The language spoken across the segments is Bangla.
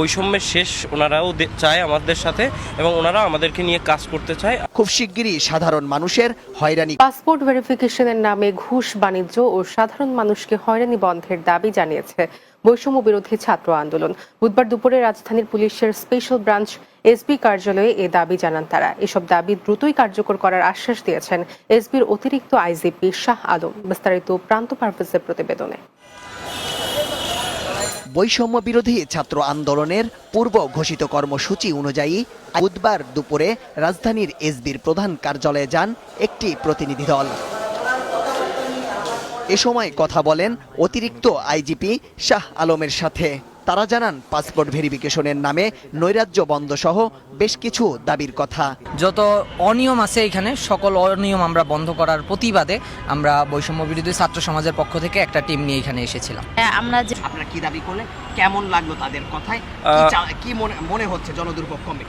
বৈষম্যের শেষ ওনারাও চায় আমাদের সাথে এবং ওনারা আমাদেরকে নিয়ে কাজ করতে চায়। খুব শিগগিরই সাধারণ মানুষের হয়রানি। পাসপোর্ট ভেরিফিকেশনের নামে ঘুষ বাণিজ্য ও সাধারণ মানুষকে হয়রানি বন্ধের দাবি জানিয়েছে বৈষম্য বিরোধী ছাত্র আন্দোলন। বুধবার দুপুরে রাজধানীর পুলিশের স্পেশাল ব্রাঞ্চ এসবি কার্যালয়ে এ দাবি জানান তারা। এসব দাবি দ্রুতই কার্যকর করার আশ্বাস দিয়েছেন এসবির অতিরিক্ত আইজিপি শাহ আলম। বিস্তারিত প্রান্ত পারভেজের প্রতিবেদনে। বৈষম্য বিরোধী ছাত্র আন্দোলনের পূর্ব ঘোষিত কর্মসূচি অনুযায়ী বুধবার দুপুরে রাজধানীর এসবির প্রধান কার্যালয়ে যান একটি প্রতিনিধি দল। এ সময় কথা বলেন অতিরিক্ত আইজিপি শাহ আলমের সাথে। তারা জানান পাসপোর্ট ভেরিফিকেশনের নামে নৈরাজ্য বন্ধ সহ বেশ কিছু দাবির কথা। যত অনিয়ম আছে এখানে সকল অনিয়ম আমরা বন্ধ করার প্রতিবাদে আমরা বৈষম্য বিরোধী ছাত্র সমাজের পক্ষ থেকে একটা টিম নিয়ে এখানে এসেছিলাম। হ্যাঁ, আমরা যে আপনারা কি দাবি করলেন? কেমন লাগল তাদের কথায়? কি মনে মনে হচ্ছে জনদুর্ভোগ কমবে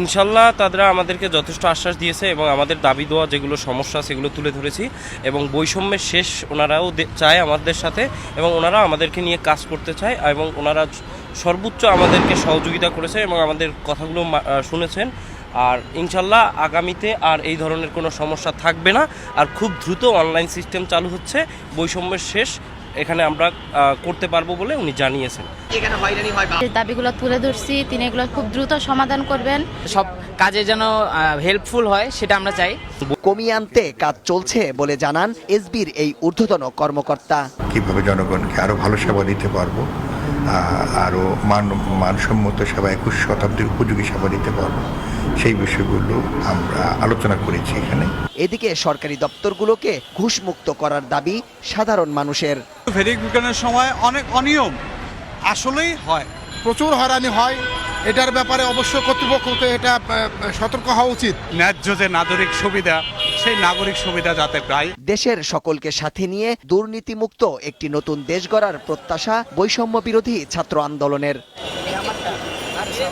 ইনশাল্লাহ তারা আমাদেরকে যথেষ্ট আশ্বাস দিয়েছে এবং আমাদের দাবি দেওয়া যেগুলো সমস্যা, সেগুলো তুলে ধরেছি এবং বৈষম্যের শেষ ওনারাও চায় আমাদের সাথে এবং ওনারা আমাদেরকে নিয়ে কাজ করতে চায় এবং ওনারা সর্বোচ্চ আমাদেরকে সহযোগিতা করেছে এবং আমাদের কথাগুলো শুনেছেন। আর ইনশাল্লাহ আগামীতে আর এই ধরনের কোনো সমস্যা থাকবে না। আর খুব দ্রুত অনলাইন সিস্টেম চালু হচ্ছে। বৈষম্যের শেষ এখানে আমরা করতে পারব বলে উনি জানিয়েছেন। হয় দাবিগুলো তুলে ধরছি তিনি এগুলো খুব দ্রুত সমাধান করবেন। সব কাজে যেন হেল্পফুল হয় সেটা আমরা চাই। কমিয়ে আনতে কাজ চলছে বলে জানান এসবির এই ঊর্ধ্বতন কর্মকর্তা। কীভাবে জনগণকে আরও ভালো সেবা দিতে পারব আহ, আরও মান মানসম্মত সেবা একুশ শতাব্দীর উপযোগী সেবা দিতে পারব। সেই বিষয়গুলো আমরা আলোচনা করেছি এখানে। এদিকে সরকারি দপ্তরগুলোকে ঘুষমুক্ত করার দাবি সাধারণ মানুষের। ভেরিফিকেশনের সময় অনেক অনিয়ম আসলেই হয়। প্রচুর হয়রানি হয়। এটার ব্যাপারে অবশ্য কর্তৃপক্ষকে এটা সতর্ক হওয়া উচিত। ন্যায্য যে নাগরিক সুবিধা সেই নাগরিক সুবিধা যাতে প্রায় দেশের সকলকে সাথে নিয়ে দুর্নীতিমুক্ত একটি নতুন দেশ গড়ার প্রত্যাশা বৈষম্য বিরোধী ছাত্র আন্দোলনের।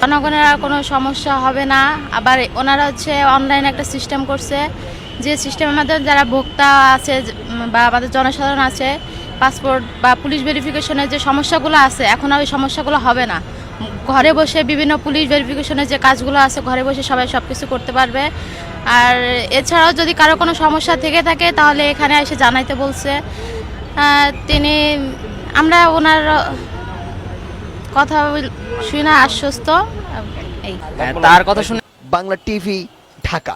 জনগণের আর কোনো সমস্যা হবে না। আবার ওনারা হচ্ছে অনলাইন একটা সিস্টেম করছে। যে সিস্টেমের মাধ্যমে যারা ভোক্তা আছে, বা আমাদের জনসাধারণ আছে পাসপোর্ট বা পুলিশ ভেরিফিকেশনের যে সমস্যাগুলো আছে, এখন আর ওই সমস্যাগুলো হবে না। ঘরে বসে বিভিন্ন পুলিশ ভেরিফিকেশনের যে কাজগুলো আছে, ঘরে বসে সবাই সব কিছু করতে পারবে। আর এছাড়াও যদি কারও কোনো সমস্যা থেকে থাকে, তাহলে এখানে এসে জানাইতে বলছে। তিনি, আমরা ওনার কথা শুনে আশ্বস্ত। এই। তার কথা শুনে বাংলা টিভি ঢাকা।